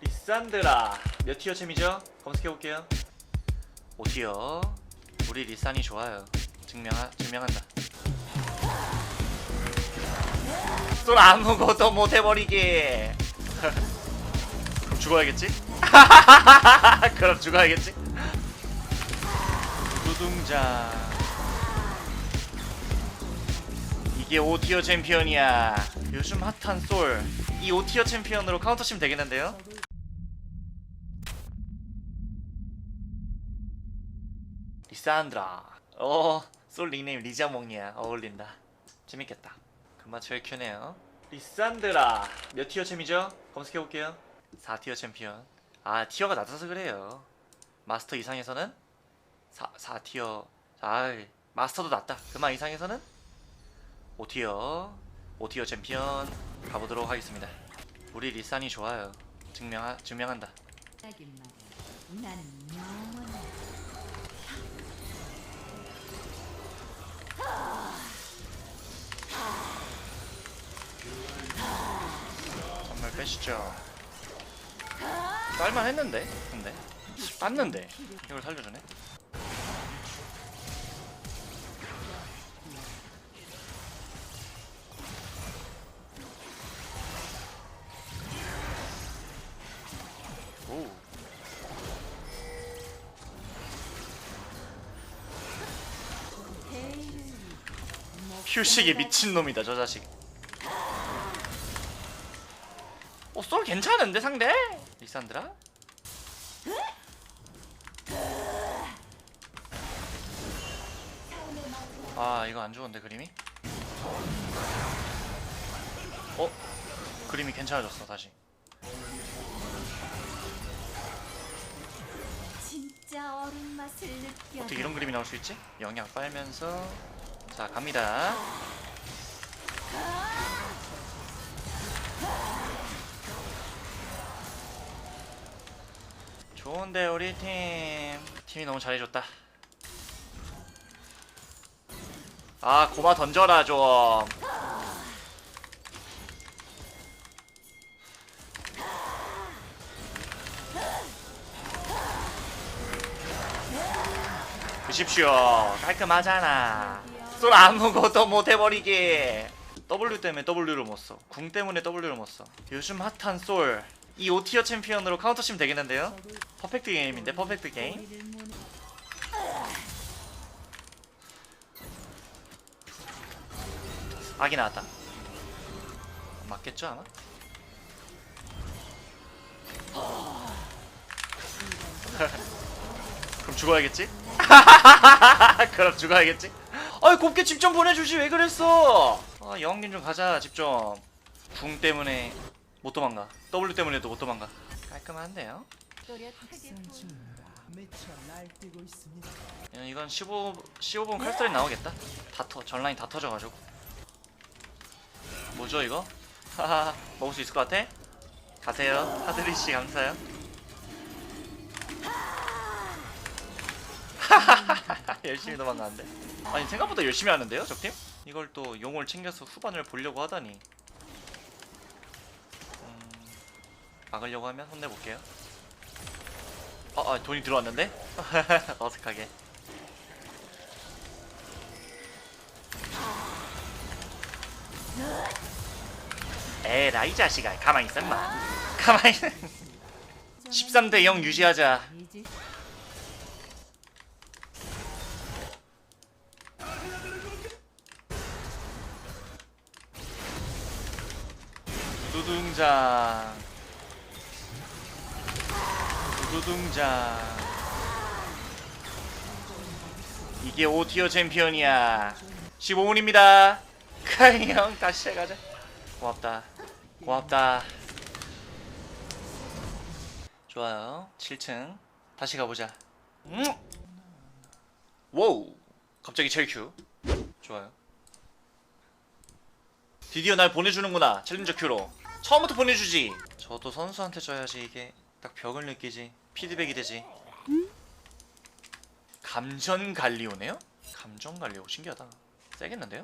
리산드라. 몇 티어 챔이죠? 검색해볼게요. 5티어. 우리 리산이 좋아요. 증명하, 증명한다. 쏠 아무것도 못해버리기. 그럼 죽어야겠지? 그럼 죽어야겠지? 두둥자. 이게 5티어 챔피언이야. 요즘 핫한 솔이 5티어 챔피언으로 카운터 치면 되겠는데요? 리산드라. 어솔 닉네임 리자몽이야. 어울린다. 재밌겠다. 금방 제일 큐네요. 리산드라. 몇 티어 챔이죠? 검색해볼게요. 4티어 챔피언. 아 티어가 낮아서 그래요. 마스터 이상에서는? 4, 4티어. 아 마스터도 낮다. 그만 이상에서는? 5티어. 5티어 챔피언. 가보도록 하겠습니다. 우리 리산이 좋아요. 증명하, 증명한다. 나는 영원히 빼시죠. 깔만 했는데 근데. 땄는데 이걸 살려주네. 오. 휴식에 미친놈이다 저 자식 어, 솔 괜찮은데 상대? 리산드라? 아 이거 안 좋은데 그림이? 어? 그림이 괜찮아졌어 다시. 어떻게 이런 그림이 나올 수 있지? 영양 빨면서 자 갑니다 좋은데 우리 팀. 팀이 너무 잘해줬다. 아 고마 던져라 좀. 보십시오. 깔끔하잖아. 쏠 아무것도 못해버리게. W 때문에 W를 못써. 궁 때문에 W를 못써. 요즘 핫한 솔 이 5티어 챔피언으로 카운터 치면 되겠는데요? 퍼펙트 게임인데 퍼펙트 게임 악이 나왔다 맞겠죠 아마? 그럼 죽어야겠지? 그럼 죽어야겠지? 아이 곱게 집 좀 보내주지 왜 그랬어 아 영웅님 좀 가자 집좀궁 때문에 못 도망가 W 때문에도 못 도망가 깔끔한데요? 이건 15 15분 칼스터리 나오겠다. 다 터, 전라인 다 터져가지고. 뭐죠 이거? 하하 먹을 수 있을 것 같아? 가세요. 하드리 씨 감사해요. 열심히 도망가는데. 아니 생각보다 열심히 하는데요, 적팀? 이걸 또 용을 챙겨서 후반을 보려고 하다니. 막으려고 하면 혼내볼게요. 아, 아 돈이 들어왔는데? 어색하게. 에라 이 자식아 가만히 있어 임마 가만히 13대 0 유지하자 두둥장 두둥장. 이게 5티어 챔피언이야. 15분입니다. 카이 형 다시 해가자. 고맙다. 고맙다. 좋아요. 7층. 다시 가보자. 음. 와우! 갑자기 첼큐. 좋아요. 드디어 날 보내주는구나 챌린저 큐로. 처음부터 보내주지. 저도 선수한테 줘야지 이게 딱 벽을 느끼지 피드백이 되지 감전 갈리오네요? 감전 갈리오 신기하다 세겠는데요?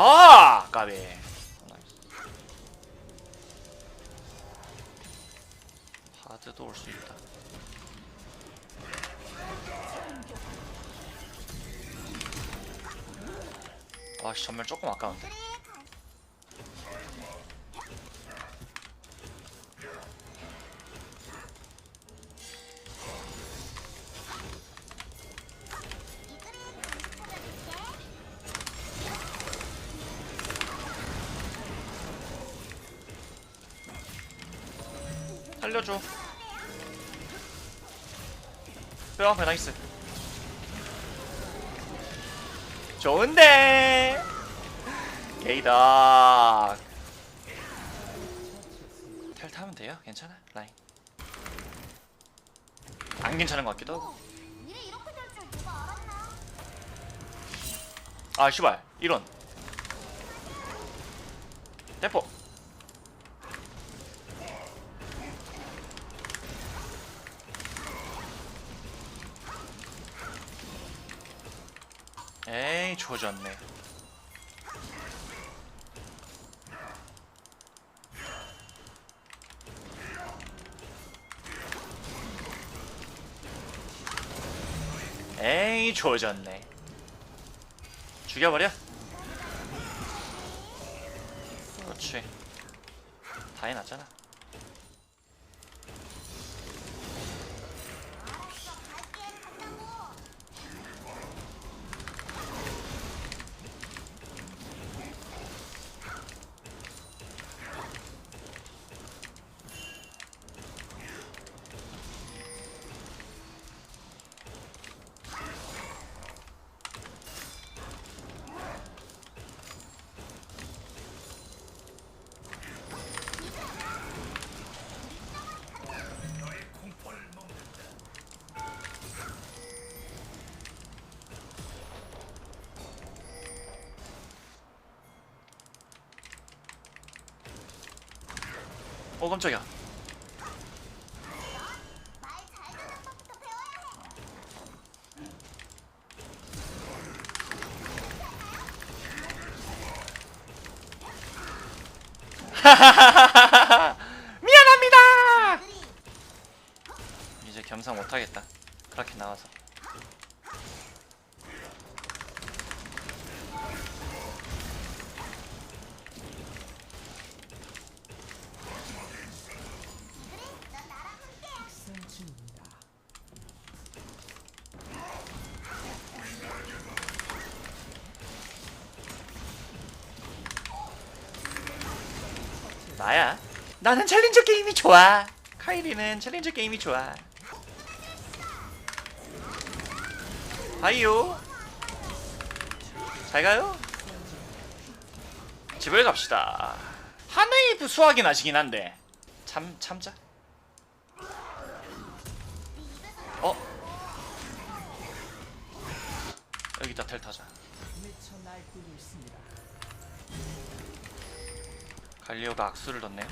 아 까비. 하드도 올 수 있다. 아씨 전멸 조금 아까운데 살려줘. 뼈 앞에 나이스. 좋은데! 게이다. 텔 타면 돼요? 괜찮아? 라인. 안 괜찮은 것 같기도 하고? 아 씨발. 이런. 대포 에이 조졌네. 에이 조졌네. 죽여버려. 그렇지. 다 해놨잖아 어 깜짝이야. 듣는 법부터 배워야 해. 미안합니다 이제 겸상 못하겠다 그렇게 나와서 식사 중입니다. 나야 나는 챌린저 게임이 좋아. 카이리는 챌린저 게임이 좋아. 하이요. 잘 가요? 집을 갑시다. 하네이프 수학이 나시긴 한데. 참 참자. 어? 여기다 텔 타자 갈리오가 악수를 넣네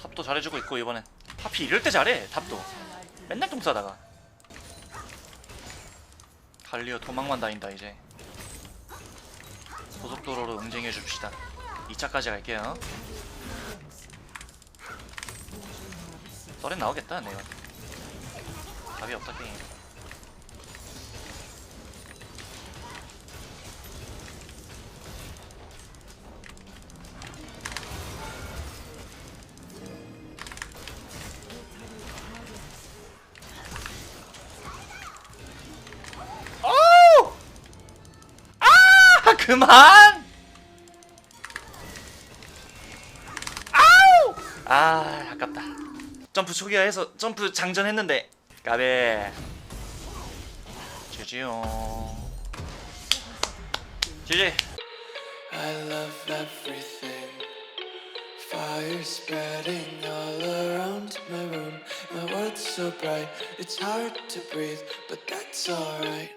탑도 잘해주고 있고 이번엔. 탑이 이럴 때 잘해 탑도. 맨날 똥 싸다가. 갈리오 도망만 다닌다 이제. 고속도로로 응징해 줍시다. 2차까지 갈게요. 썰엔 나오겠다 내가. 답이 없다 게임 그만 아우 아 아깝다 점프 초기화해서 점프 장전했는데 까베 지지요 지지 I love everything. Fire spreading all around my room. My world's so bright, it's hard to breathe, but that's alright.